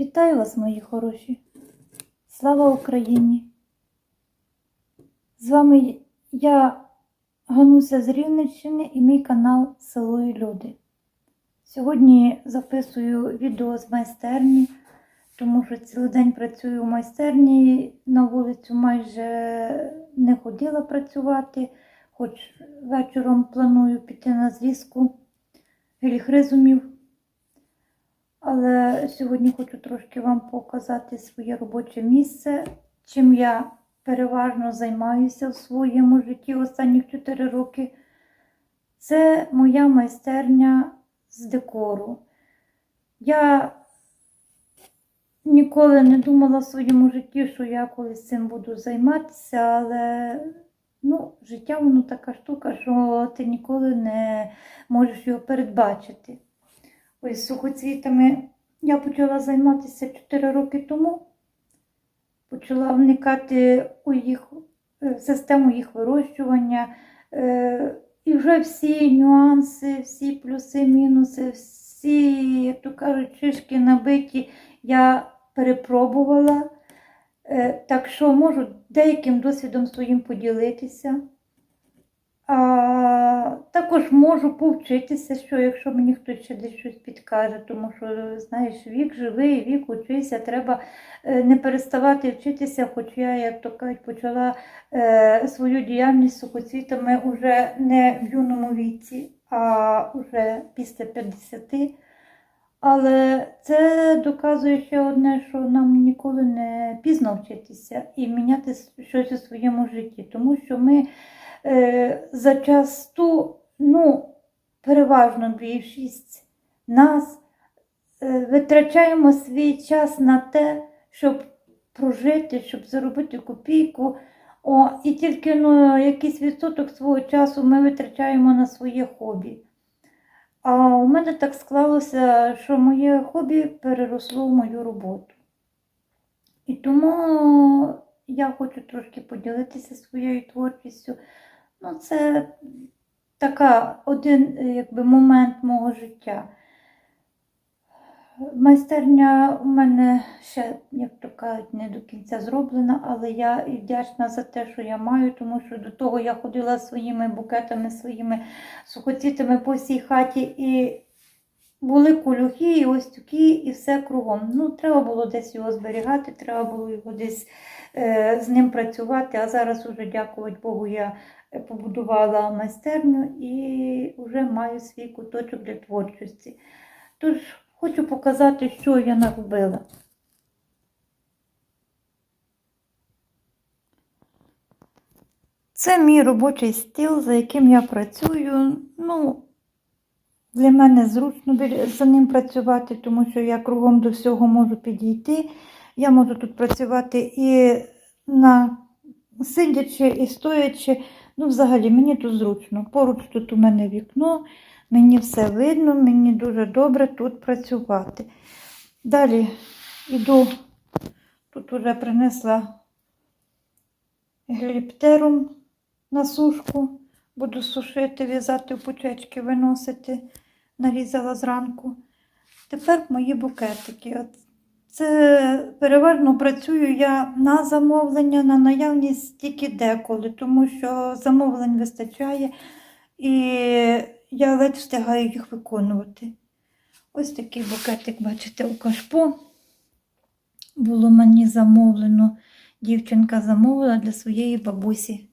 Вітаю вас, мої хороші. Слава Україні! З вами я Гануся з Рівненщини і мій канал Село і Люди. Сьогодні записую відео з майстерні, тому що цілий день працюю в майстерні, на вулицю майже не ходила працювати, хоч вечором планую піти на зв'язку геліхризумів. Але сьогодні хочу трошки вам показати своє робоче місце, чим я переважно займаюся в своєму житті останніх 4 роки. Це моя майстерня з декору. Я ніколи не думала в своєму житті, що я колись цим буду займатися, але ну, життя воно така штука, що ти ніколи не можеш його передбачити. Ось сухоцвітами я почала займатися 4 роки тому. Почала вникати у їх е, в систему їх вирощування. Е, І вже всі нюанси, всі плюси, мінуси, всі, як то кажуть, шишки набиті, я перепробувала. Е, Так що можу деяким досвідом своїм поділитися. Також можу повчитися, що якщо мені хтось ще десь щось підкаже, тому що, знаєш, вік живий, вік учися, треба е, не переставати вчитися, хоч я, як то кажуть, почала е, свою діяльність сухоцвітами вже не в юному віці, а вже після 50. Але це доказує ще одне, що нам ніколи не пізно вчитися і міняти щось у своєму житті, тому що ми е, зачасту, ну, переважно більшість нас е, витрачаємо свій час на те, щоб прожити, щоб заробити копійку. О, і тільки ну, якийсь відсоток свого часу ми витрачаємо на своє хобі. А у мене так склалося, що моє хобі переросло в мою роботу. І тому я хочу трошки поділитися своєю творчістю. Ну, це така один е, якби, момент мого життя. Майстерня у мене ще, як то кажуть, не до кінця зроблена, але я і вдячна за те, що я маю, тому що до того я ходила своїми букетами, своїми сухоцвітами по всій хаті, і були колюхи, і остюки, і все кругом. Ну, треба було десь його зберігати, треба було його десь е, з ним працювати. А зараз уже, дякувати Богу, я побудувала майстерню і вже маю свій куточок для творчості. Тож хочу показати, що я наробила. Це мій робочий стіл, за яким я працюю. Ну, для мене зручно за ним працювати, тому що я кругом до всього можу підійти. Я можу тут працювати і на сидячи, і стоячи. Ну, взагалі, мені тут зручно. Поруч тут у мене вікно, мені все видно, мені дуже добре тут працювати. Далі йду, тут вже принесла гліптерум на сушку. Буду сушити, в'язати пучечки, виносити, нарізала зранку. Тепер мої букетики. Це переважно працюю я на замовлення, на наявність тільки деколи, тому що замовлень вистачає і я ледь встигаю їх виконувати. Ось такий букетик, бачите, у кашпо. Було мені замовлено. Дівчинка замовила для своєї бабусі.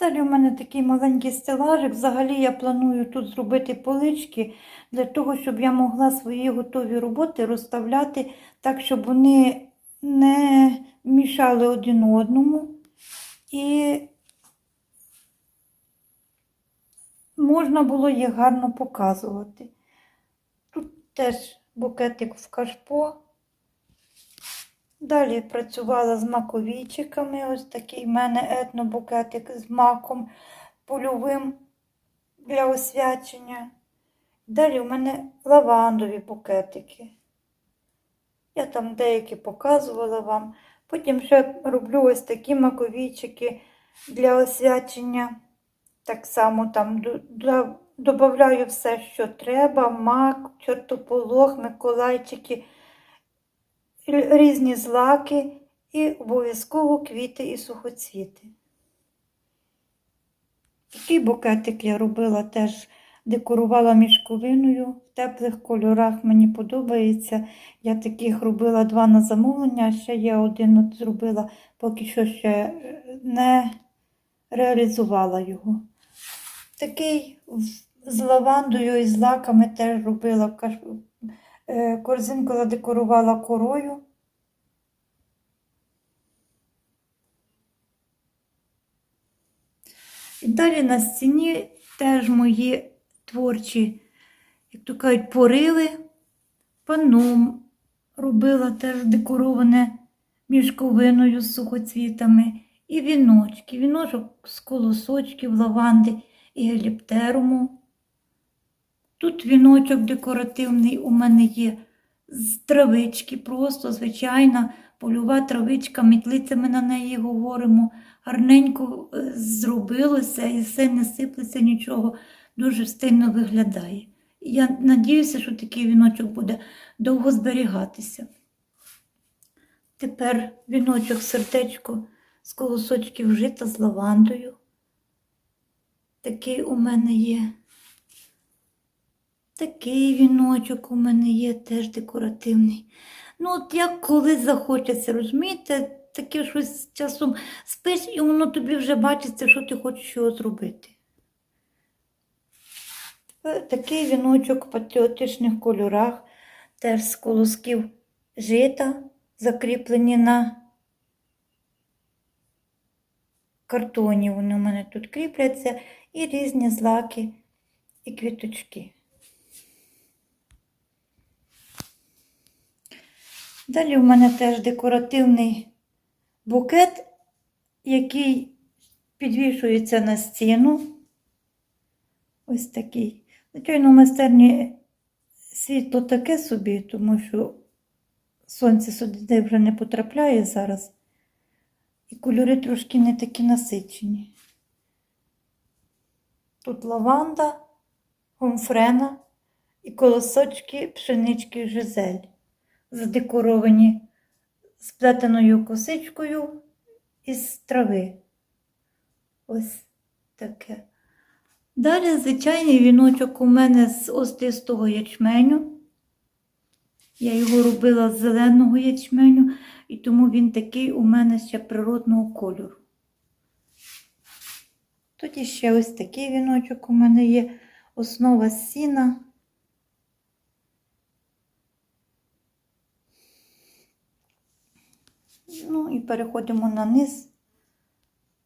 Далі у мене такий маленький стелажик. Взагалі я планую тут зробити полички для того, щоб я могла свої готові роботи розставляти так, щоб вони не мішали один одному. І можна було їх гарно показувати. Тут теж букетик в кашпо. Далі працювала з маковійчиками. Ось такий в мене етнобукетик з маком польовим для освячення. Далі у мене лавандові букетики. Я там деякі показувала вам. Потім ще роблю ось такі маковійчики для освячення. Так само там додаю все, що треба: мак, чортополох, миколайчики, різні злаки і обов'язково квіти і сухоцвіти. Такий букетик я робила теж, декорувала мішковиною в теплих кольорах. Мені подобається. Я таких робила два на замовлення, ще я один от зробила, поки що ще е, не реалізувала його. Такий з лавандою і з лаками теж робила е, корзинку задекорувала корою. І далі на стіні теж мої творчі, як то кажуть, порили. Панно робила теж декороване мішковиною з сухоцвітами. І віночки. Віночок з колосочків, лаванди і геліптеруму. Тут віночок декоративний у мене є з травички, просто звичайна польова травичка, мітлицями на неї говоримо. Гарненько е, зробилося і все не сиплеться нічого, дуже стильно виглядає. Я надіюся, що такий віночок буде довго зберігатися. Тепер віночок сердечко з колосочків жита з лавандою. Такий у мене є. Такий віночок у мене є теж декоративний. Ну, от як коли захочеться, розумієте, таке щось з часом спиш, і воно тобі вже бачиться, що ти хочеш його зробити. Такий віночок в патріотичних кольорах, теж з колосків жита, закріплені на картоні. Вони у мене тут кріпляться, і різні злаки і квіточки. Далі у мене теж декоративний букет, який підвішується на стіну. Ось такий. Звичайно, в майстерні світло таке собі, тому що сонце сюди вже не потрапляє зараз. І кольори трошки не такі насичені. Тут лаванда, гомфрена і колосочки пшенички жизель, задекоровані сплетеною косичкою із трави. Ось таке. Далі звичайний віночок у мене з остистого ячменю. Я його робила з зеленого ячменю, і тому він такий у мене ще природного кольору. Тоді ще ось такий віночок у мене є. Основа сіна. Ну і переходимо на низ.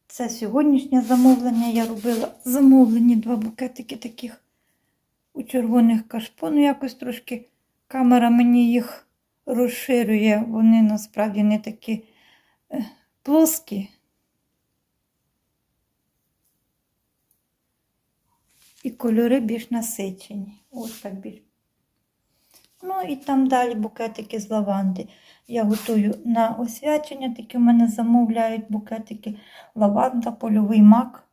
Це сьогоднішнє замовлення. Я робила замовлені два букетики таких у червоних кашпо. Ну, якось трошки камера мені їх розширює. Вони насправді не такі е, плоскі. І кольори більш насичені. Ось так більш. Ну і там далі букетики з лаванди. Я готую на освячення, такі в мене замовляють букетики лаванда, польовий мак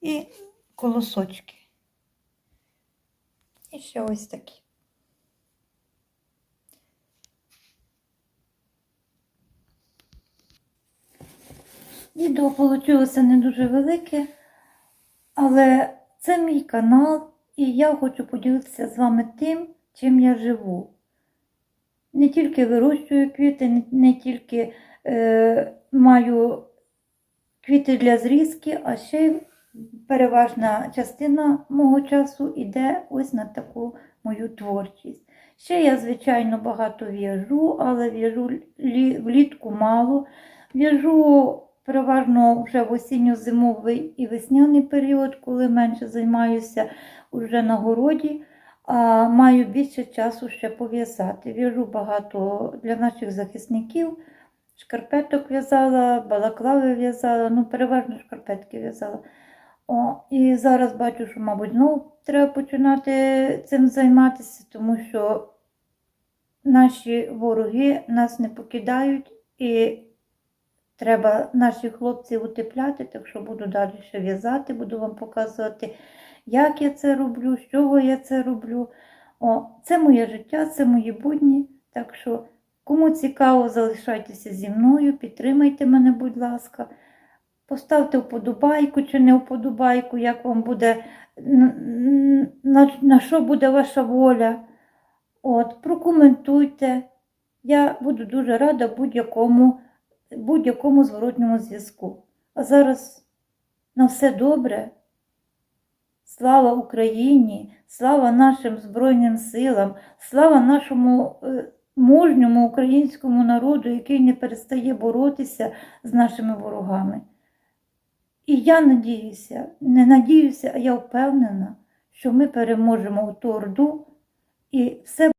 і колосочки. І ще ось такі. Відео вийшло не дуже велике, але це мій канал, і я хочу поділитися з вами тим, чим я живу. Не тільки вирощую квіти, не, тільки е, маю квіти для зрізки, а ще й переважна частина мого часу йде ось на таку мою творчість. Ще я, звичайно, багато в'яжу, але в'яжу влітку мало. В'яжу переважно вже в осінньо-зимовий і весняний період, коли менше займаюся вже на городі, а маю більше часу ще пов'язати. В'яжу багато для наших захисників. Шкарпеток в'язала, балаклави в'язала, ну, переважно шкарпетки в'язала. О, і зараз бачу, що, мабуть, знову треба починати цим займатися, тому що наші вороги нас не покидають і треба наших хлопців утепляти, так що буду далі ще в'язати, буду вам показувати, як я це роблю, з чого я це роблю. О, це моє життя, це мої будні. Так що, кому цікаво, залишайтеся зі мною, підтримайте мене, будь ласка. Поставте вподобайку чи не вподобайку, як вам буде, на, на що буде ваша воля. От, прокоментуйте. Я буду дуже рада будь-якому, будь-якому зворотньому зв'язку. А зараз на все добре. Слава Україні, слава нашим Збройним силам, слава нашому е, мужньому українському народу, який не перестає боротися з нашими ворогами. І я надіюся, не надіюся, а я впевнена, що ми переможемо ту орду і все